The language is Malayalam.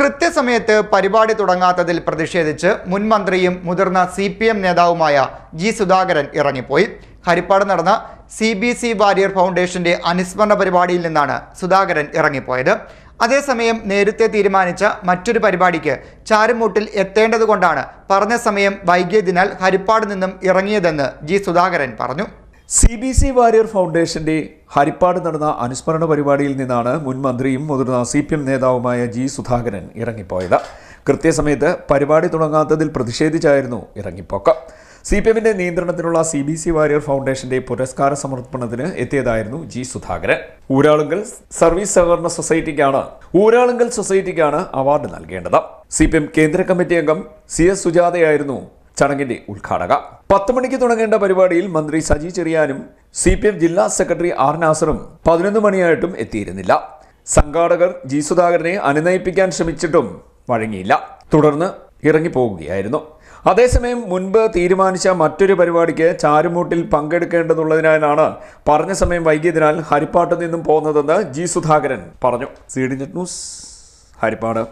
കൃത്യസമയത്ത് പരിപാടി തുടങ്ങാത്തതിൽ പ്രതിഷേധിച്ച് മുൻമന്ത്രിയും മുതിർന്ന സി പി എം നേതാവുമായ ജി സുധാകരൻ ഇറങ്ങിപ്പോയി. ഹരിപ്പാട് നടന്ന സി ബി സി വാരിയർ ഫൗണ്ടേഷന്റെ അനുസ്മരണ പരിപാടിയിൽ നിന്നാണ് സുധാകരൻ ഇറങ്ങിപ്പോയത്. അതേസമയം നേരത്തെ തീരുമാനിച്ച മറ്റൊരു പരിപാടിക്ക് ചാരുമൂട്ടിൽ എത്തേണ്ടതുകൊണ്ടാണ് പറഞ്ഞ സമയം വൈകിയതിനാൽ ഹരിപ്പാട് നിന്നും ഇറങ്ങിയതെന്ന് ജി സുധാകരൻ പറഞ്ഞു. സി ബി സി വാരിയർ ഫൗണ്ടേഷന്റെ ഹരിപ്പാട് നടന്ന അനുസ്മരണ പരിപാടിയിൽ നിന്നാണ് മുൻ മന്ത്രിയും മുതിർന്ന സി പി എം നേതാവുമായ ജി സുധാകരൻ ഇറങ്ങിപ്പോയത്. കൃത്യസമയത്ത് പരിപാടി തുടങ്ങാത്തതിൽ പ്രതിഷേധിച്ചായിരുന്നു ഇറങ്ങിപ്പോക്ക്. സി പി എമ്മിന്റെ നിയന്ത്രണത്തിലുള്ള സി ബി സി വാരിയർ ഫൗണ്ടേഷന്റെ പുരസ്കാര സമർപ്പണത്തിന് എത്തിയതായിരുന്നു ജി സുധാകരൻ. ഊരാളുങ്കൽ സർവീസ് സഹകരണ സൊസൈറ്റിക്കാണ് ഊരാളുങ്കൽ സൊസൈറ്റിക്കാണ് അവാർഡ് നൽകേണ്ടത്. സി പി എം കേന്ദ്ര കമ്മിറ്റി അംഗം സി എസ് സുജാതയായിരുന്നു ചടങ്ങിന്റെ ഉദ്ഘാടക. പത്ത് മണിക്ക് തുടങ്ങേണ്ട പരിപാടിയിൽ മന്ത്രി സജി ചെറിയാനും സി പി എം ജില്ലാ സെക്രട്ടറി ആർ നാസറും പതിനൊന്ന് മണിയായിട്ടും എത്തിയിരുന്നില്ല. സംഘാടകർ ജി സുധാകരനെ അനുനയിപ്പിക്കാൻ ശ്രമിച്ചിട്ടും വഴങ്ങിയില്ല. തുടർന്ന് ഇറങ്ങിപ്പോവുകയായിരുന്നു അതേസമയം മുൻപ് തീരുമാനിച്ച മറ്റൊരു പരിപാടിക്ക് ചാരുമൂട്ടിൽ പങ്കെടുക്കേണ്ടതുള്ളതിനാലാണ് പറഞ്ഞ സമയം വൈകിയതിനാൽ ഹരിപ്പാട്ട് നിന്നും പോകുന്നതെന്ന് ജി സുധാകരൻ പറഞ്ഞു. C D net news Harippad.